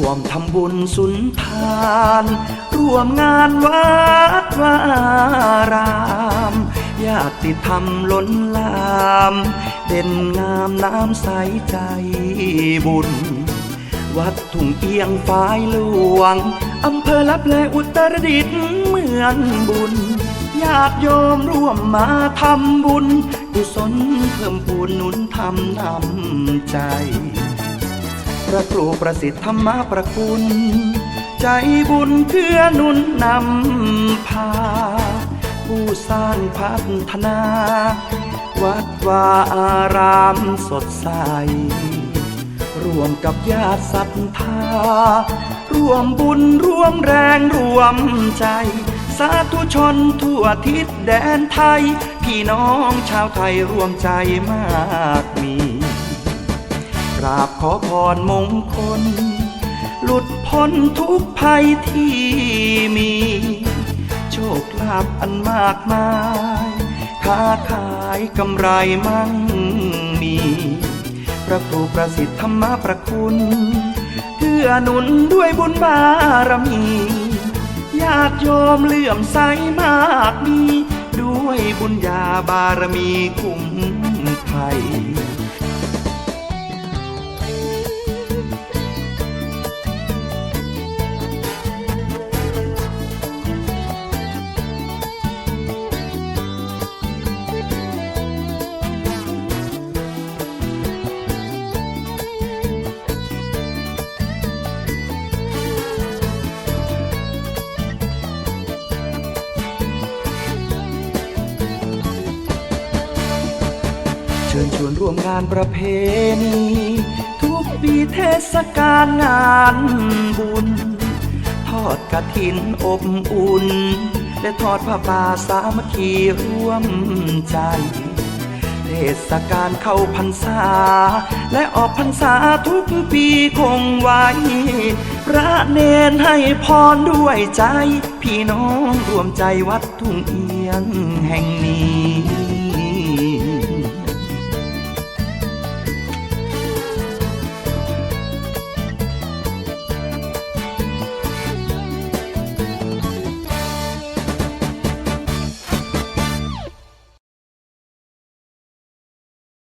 ร่วมทำบุญสุนทาน ร่วมงานวัดวารามญาติธรรมล้นลามเด่นงามน้ำใสใจบุญ วัดทุ่งเอียงฝายหลวงอำเภอลับแลอุตรดิตถ์เมืองบุญญาติโยมร่วมมาทำบุญกุศลเพิ่มพูนหนุนทำนำใจ พระครูประสิทธิ์ธรรมประคุณ ใจบุญเพื่อนุนนำพา ผู้สร้างพัฒนา วัดวาอารามสดใส รวมกับญาติศรัทธา ร่วมบุญร่วมแรงร่วมใจ สาธุชนทั่วทิศแดนไทย พี่น้องชาวไทยร่วมใจมากมี ราบขอพรมงคล หลุดพ้นทุกภัยที่มี โชคลาภอันมากมาย ค้าขายกำไรมั่งมี พระครูประสิทธิ์ธรรมประคุณเกื้อหนุนด้วยบุญบารมีญาติโยมเลื่อมใสมากมี ด้วยบุญญาบารมีคุ้มภัย เชิญชวนร่วมงานประเพณี ทุกปีเทศกาลงานบุญ ทอดกระถินอบอุ่น และทอดผ้าป่าสามัคคีร่วมใจ เทศกาลเข้าพรรษา และออกพรรษาทุกปีคงไว้ พระเนนให้พรด้วยใจ พี่น้องรวมใจวัดทุ่งเอียงแห่งนี้